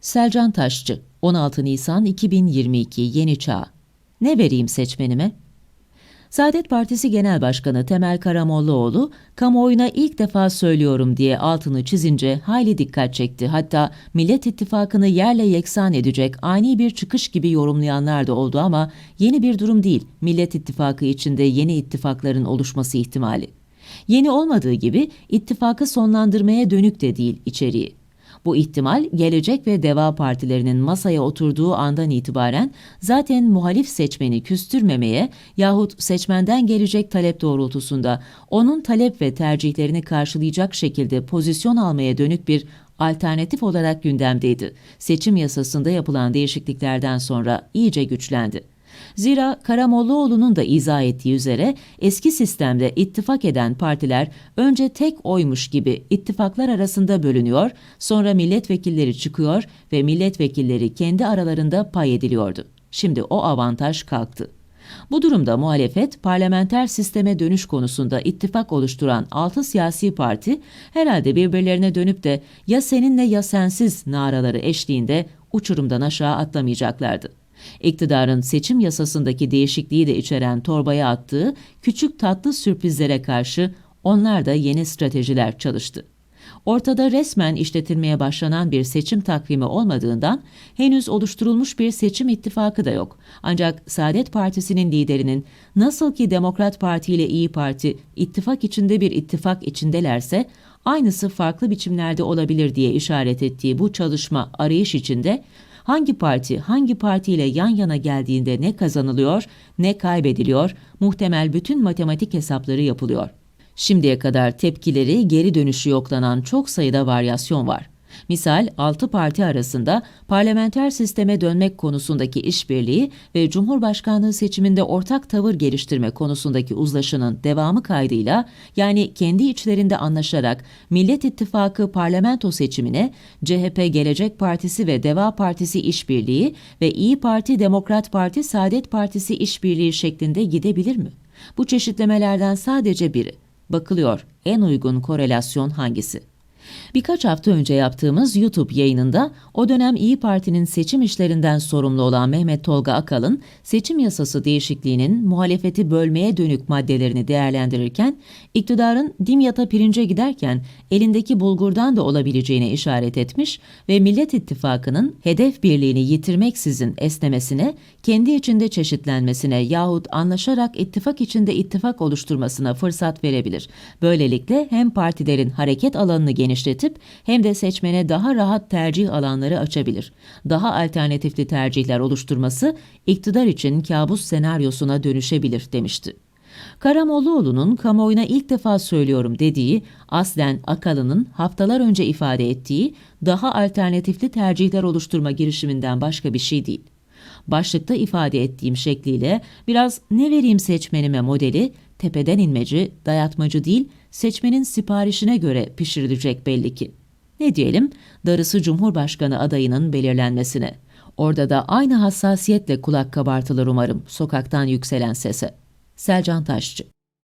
Selcan Taşçı, 16 Nisan 2022 Yeni Çağ. Ne vereyim seçmenime? Saadet Partisi Genel Başkanı Temel Karamollaoğlu, kamuoyuna ilk defa söylüyorum diye altını çizince hayli dikkat çekti. Hatta Millet İttifakı'nı yerle yeksan edecek ani bir çıkış gibi yorumlayanlar da oldu ama yeni bir durum değil. Millet İttifakı içinde yeni ittifakların oluşması ihtimali. Yeni olmadığı gibi ittifakı sonlandırmaya dönük de değil içeriği. Bu ihtimal Gelecek ve Deva partilerinin masaya oturduğu andan itibaren zaten muhalif seçmeni küstürmemeye yahut seçmenden gelecek talep doğrultusunda onun talep ve tercihlerini karşılayacak şekilde pozisyon almaya dönük bir alternatif olarak gündemdeydi. Seçim yasasında yapılan değişikliklerden sonra iyice güçlendi. Zira Karamollaoğlu'nun da izah ettiği üzere eski sistemde ittifak eden partiler önce tek oymuş gibi ittifaklar arasında bölünüyor, sonra milletvekilleri çıkıyor ve milletvekilleri kendi aralarında pay ediliyordu. Şimdi o avantaj kalktı. Bu durumda muhalefet parlamenter sisteme dönüş konusunda ittifak oluşturan 6 siyasi parti herhalde birbirlerine dönüp de ya seninle ya sensiz naraları eşliğinde uçurumdan aşağı atlamayacaklardı. İktidarın seçim yasasındaki değişikliği de içeren torbaya attığı küçük tatlı sürprizlere karşı onlar da yeni stratejiler çalıştı. Ortada resmen işletilmeye başlanan bir seçim takvimi olmadığından henüz oluşturulmuş bir seçim ittifakı da yok. Ancak Saadet Partisi'nin liderinin nasıl ki Demokrat Parti ile İyi Parti ittifak içinde bir ittifak içindelerse aynısı farklı biçimlerde olabilir diye işaret ettiği bu çalışma arayış içinde hangi parti hangi partiyle yan yana geldiğinde ne kazanılıyor ne kaybediliyor muhtemel bütün matematik hesapları yapılıyor. Şimdiye kadar tepkileri geri dönüşü yoklanan çok sayıda varyasyon var. Misal 6 parti arasında parlamenter sisteme dönmek konusundaki işbirliği ve Cumhurbaşkanlığı seçiminde ortak tavır geliştirme konusundaki uzlaşının devamı kaydıyla yani kendi içlerinde anlaşarak Millet İttifakı parlamento seçimine CHP Gelecek Partisi ve Deva Partisi işbirliği ve İyi Parti Demokrat Parti Saadet Partisi işbirliği şeklinde gidebilir mi? Bu çeşitlemelerden sadece biri. Bakılıyor en uygun korelasyon hangisi? Birkaç hafta önce yaptığımız YouTube yayınında o dönem İyi Parti'nin seçim işlerinden sorumlu olan Mehmet Tolga Akalın, seçim yasası değişikliğinin muhalefeti bölmeye dönük maddelerini değerlendirirken, iktidarın dimyata pirince giderken elindeki bulgurdan da olabileceğine işaret etmiş ve Millet İttifakı'nın hedef birliğini yitirmeksizin esnemesine, kendi içinde çeşitlenmesine yahut anlaşarak ittifak içinde ittifak oluşturmasına fırsat verebilir. Böylelikle hem partilerin hareket alanını genişletip hem de seçmene daha rahat tercih alanları açabilir. Daha alternatifli tercihler oluşturması iktidar için kabus senaryosuna dönüşebilir demişti. Karamollaoğlu'nun kamuoyuna ilk defa söylüyorum dediği, aslen Akalı'nın haftalar önce ifade ettiği daha alternatifli tercihler oluşturma girişiminden başka bir şey değil. Başlıkta ifade ettiğim şekliyle biraz ne vereyim seçmenime modeli tepeden inmeci, dayatmacı değil, seçmenin siparişine göre pişirilecek belli ki. Ne diyelim, darısı Cumhurbaşkanı adayının belirlenmesine. Orada da aynı hassasiyetle kulak kabartılır umarım sokaktan yükselen sese. Selcan Taşçı